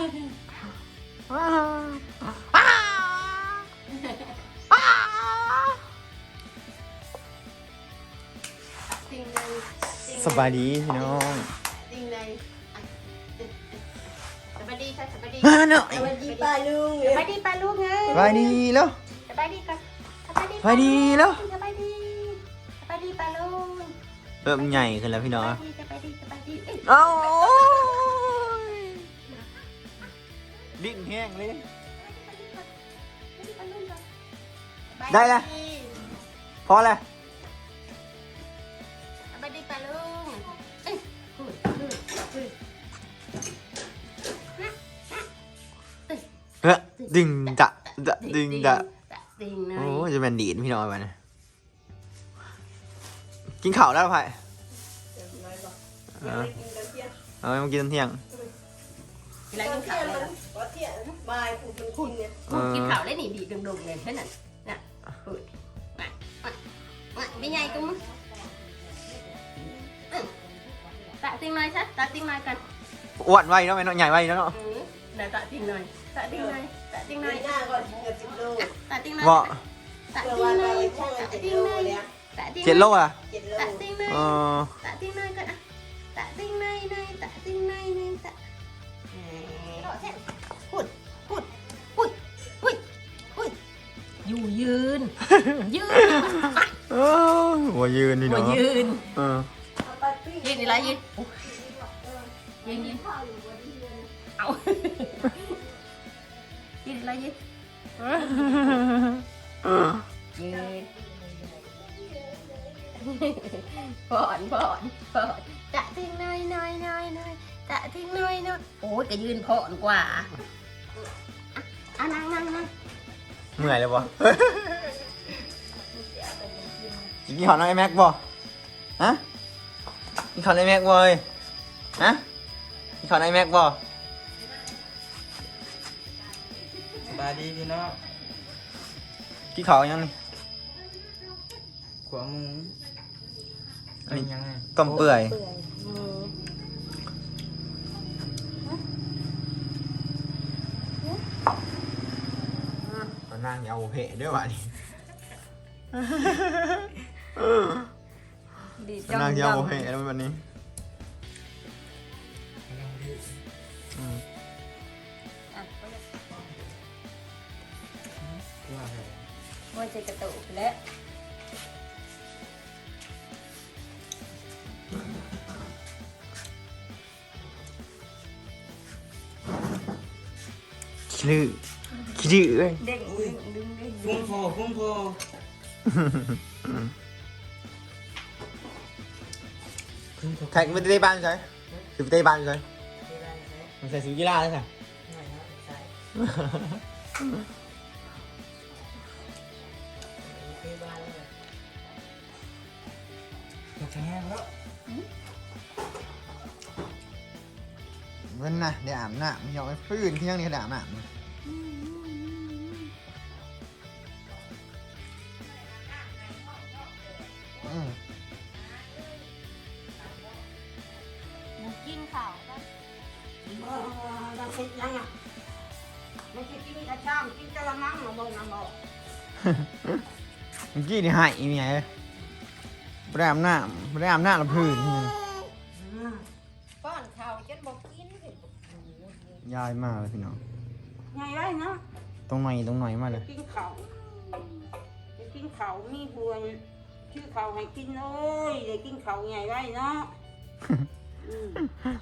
ว้าวอ้าวอ้าวสิ่งในสบายดีพี่น้องสิ่งในสบายดีค่ะสบายดีมาหน่อยสบายดีป้าลุงสบายดีป้าลุงไงสบายดีแล้วสบายดีกันสบายดีสบายดีแล้วสบายดีสบายดีป้าลุงเริ่มใหญ่ขึ้นแล้วพี่น้องสบายดีสบายดีสบายดีเอ้ยเอ้า ดิ้นแห้งเลย ได้ละพอแล้วสบายดีป้าลุงเอ้ยพูดพูดพูดเฮ้ยดึงจะจะดึงจะดึงหน่อโอ้ยจะเป็นดีดพี่น้อยไปนะกินข้าวแล้วไผ่เออเอาไปมากินตอนเที่ยงเวลากินข้าวเลยก็เที่ยง บ่ายผมเป็นคุณเนี่ยเออกินข้าวเลยนี่ดีดงๆเลยแค่นั้นน่ะพูดมามามาไม่ใหญ่ก็มึงอื้อตะติ้งหน่อยชัดตะติ้งหน่อยกันอ้วนไว้เนาะไม่เนาะใหญ่ไว้เนาะอือไหนตะติ้ ยืนเออหัวยืนพี่หัน้วองยืนเออยืนนี่ไรยืนยืนยืนเอายืนนี่ไรยืนยืนผ่อนผ่อนผ่อนจะทิ้งน้อยน้อยน้อยน้อยจะทิ้งน้อยน้อยโอ้ยก็ยืนผ่อนกว่าอะนั่งนั่งนั่งเมื่อยเลยบ่ กินข้าวน้อยแม็กบ่ฮะกินข้าวน้อยแม็กบ่เอ้ยฮะกินข้าวน้อยแม็กบ่สบายดีพี่น้องกินข้าวยังนี่ขวาหมูอันนี้เป็นยังไงต้มเปื่อยเปื่อยมือมานั่งเอาเพะด้วยวะนี่ ดีมานั่งเอาเพะแล้ววันนี้อืมอะว่าไงมันจะกระตุกและขี้ดื้อขี้ดื้อเอ้ยเด้งดึงดึงดึงฟุ้งพอฟุ้งพอ แข่งไปเตะบ้านใช่คือไปเตะบ้านใช่มันใส่สูทกีฬาเลยค่ะอยากจะแห้งแล้วเงินนะเดี๋ยวอาบน้ำมันยอมไปฟื้นเที่ยงนี่เดี๋ยวอาบน้ำ กินข้าวกันเราคิดยังอะไม่คิดกินกระช่างกินกระมังมาบ่น้ำบ่เมื่อกี้นี่หายมีไงไม่ได้อาบน้ำไม่ได้อาบน้ำละพื้นนี่ป้อนข้าวจนบอกกินยายมากเลยพี่น้องไงไรเนาะตรงไหนตรงไหนมาเลยกินเขาจะกินเขามีบวนชื่อเขาให้กินเอ้ยเดี๋ยวกินเขาไงไรเนาะอืม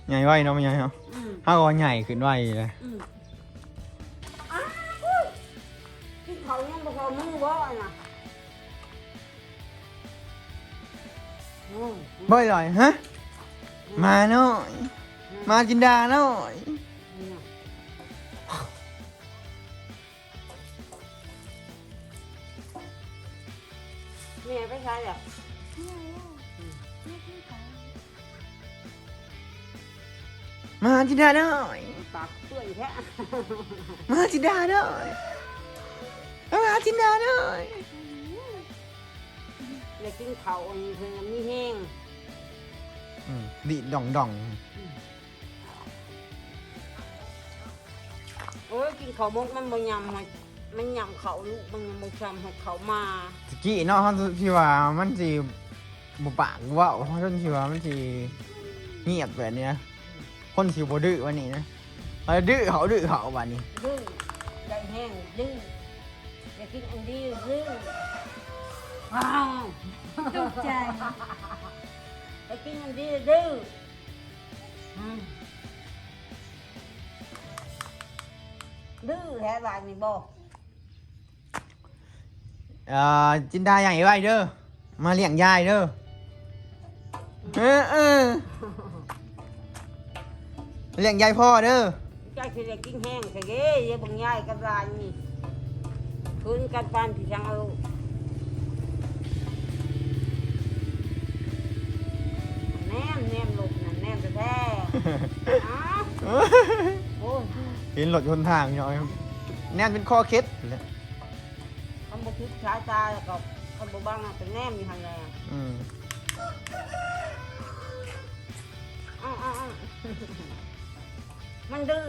ใหญ่ไว้เนาะไม่ใหญ่เนาะอืมถ้าก็ใหญ่ขึ้นไว้เลยอืมอ้าวอุ้ยกินเขายังบ่พอมือบ่น่ะอืมเบ้ยหน่อยฮะ มาหน่อยมาจินดาหน่อยแม่ไปใช้อ่ มาจินดาหน่อยปากเปื่อยแท้มาจินดาหน่อยมาจินดาหน่อยเลยกินเขาอันนี้เพิ่นมีแห้งอืมดีดด่องด่องโอ้ยกินข้าวมกมันบ่ยำมันมันยำเขาลูกมันยังบ่ชำให้เขามาตะกี้เนาะเขาที่ว่ามันสิบ่ปากเว่าเขาจนที่ว่ามันสิเงียบแบบเนี้ย คนสิบ่ดื้อวันนี้นะเอาดื้อเขาดื้อเขาวันนี้ดื้อได้แห้งดื้ออยากกินอันดีดื้อว้าวตกใจอยากกินอันดีดื้อดื้อแท้บายนี่บ่เอ่อจินดาอย่างไรไว้เด้อมาเลี้ยงยายเด้อเออเออ เลี้ยงยายพ่อเด้อใจสิได้กินแห้งซะเด้อย่าบังยายกับหลานนี่คืนกันปานที่จังเอาแนมแนมลบนั่นแนมแท้ๆอ้าวโอ้ยเห็นรถยนต์ทางหน่อยแน่นเป็นข้อเคล็ดเลยคำบุคิดสายตาแล้วก็คำบุบังอะเป็นแนมอยู่หันแหละอืมอ้าวอ้าวอ้าว มันดื้อ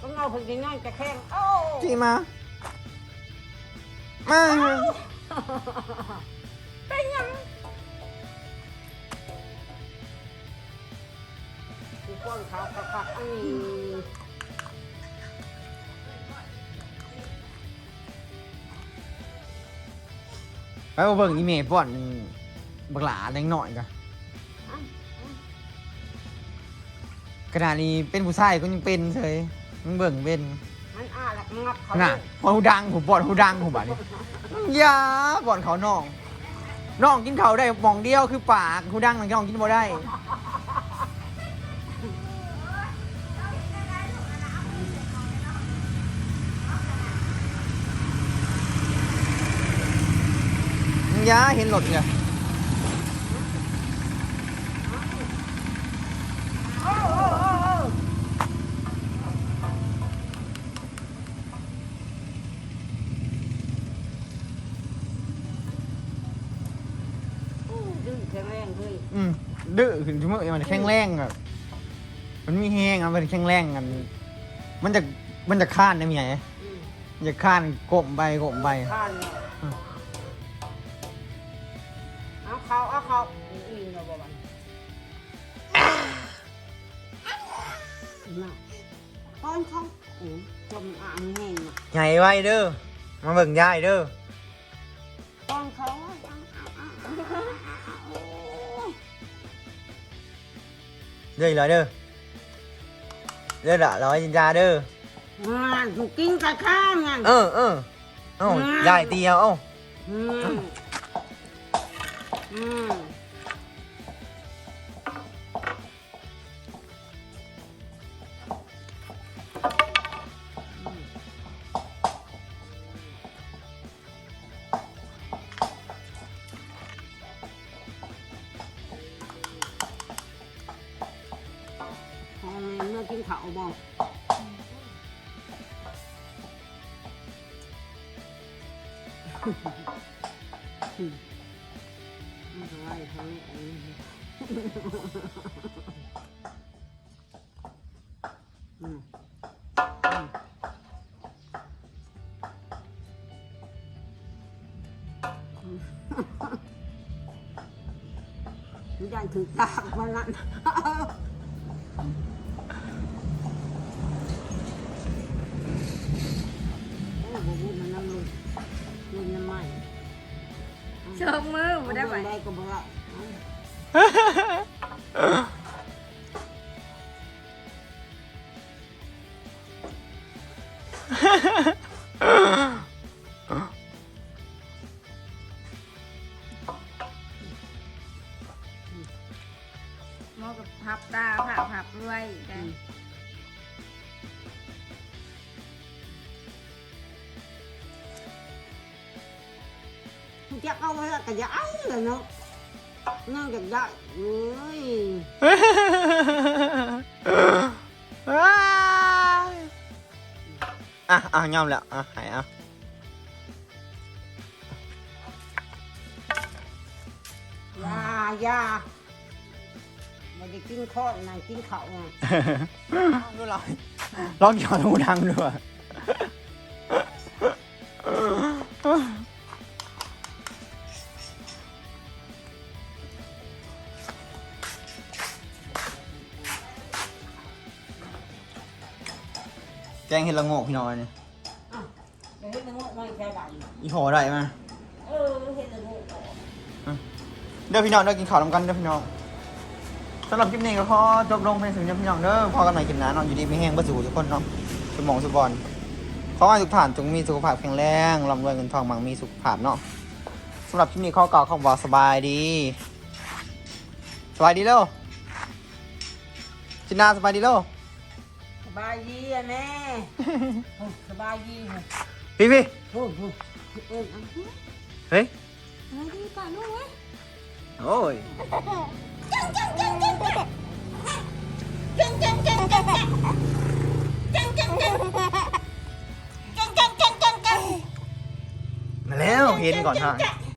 ต้องเอาผึ่งน้อยๆจะแข้งโอ้จีมา มาเป็นหยังกูป้อนเขาคักๆอันนี้ไปเอาเบิ่งอีเมลป่อนบักหลาเล็กหน่อยกะ กระดาษนี้เป็นผู้ชายก็ยังเป็นเฉยมึงเบิ่งเป็นมันอ้าแล้วก็งับเขาน่ะพอหูดังผมปอดหูดังผมบัดนี้อยาบ่อนเขาน้องน้องกินเขาวได้หมองเดียวคือปากหูดังน้องกินบ่ได้ยาเห็นรถเนี่ย รงเลยอืมดื้อขึ้นชั่วโมงมันแข็งแรงอะมันมีแห้งอะมันแข็งแรงกัน มันจะมันจะข้านนะเมียอืมจะข้านกลมไปกลมไป ข้านเนี่ยอืม เอาเขาเอาเขาอีนเราบอกว่าน่ะก้อนเขาอืมจมอ่างแห้งน่ะใหญ่ไว้เด้อมาเบิ่งยายเด้อก้อนเขาโอ้ เด้ออีกเลยเด้อเด้อละร้อยจิน ไม่เป็นไรเขาอืมมันยันถือตากมันนั่นโอ้โห ชกมือบ่ได้ไหมได้ก็บ่ได้ม กระยายเลยเนาะน่ากระยายเอ้ยอ่ะอ่ะยอมแล้วอ่ะหายอ่ะยายาไม่ได้กินข้าวนายกินเขาอ่ะดูลองลองหยอดหูดังด้วย งเห็ดละโงกพี่น้อยเนี่ยเดี๋ยวให้มันงอกมาแค่ใดอีห่อได้มาเออเห็นแล้วงอกออกเด้อพี่น้องเด้อกินข้าวน้ำกันเด้อพี่น้องสำหรับคลิปนี้ก็ขอจบลงเพียงถึงเด้อพี่น้องเด้อพอกันใหม่คลิปหน้าเนาะอยู่ดีไม่แห้งบ่สู่ทุกคนเนาะสมองสุบอลขอให้ทุกท่านจงมีสุขภาพแข็งแรงร่ำรวยเงินทองมั่งมีสุขภาพเนาะสำหรับคลิปนี้ขอกล่าวคำว่าสบายดี สบายดีเร็วจินนาสบายดีเร็ว สบายดีอะแม่โอ้สบายดีค่ะพี่พี่โอ้โหเอิ้นเอาสิเฮ้ยสบายดีป่ะลูกเว้ยโอ้ยจังจังจังจังจังจังจังจังจังจังจังจังจังจังจังจังจังมาแล้วเห็นก่อนท่านจัง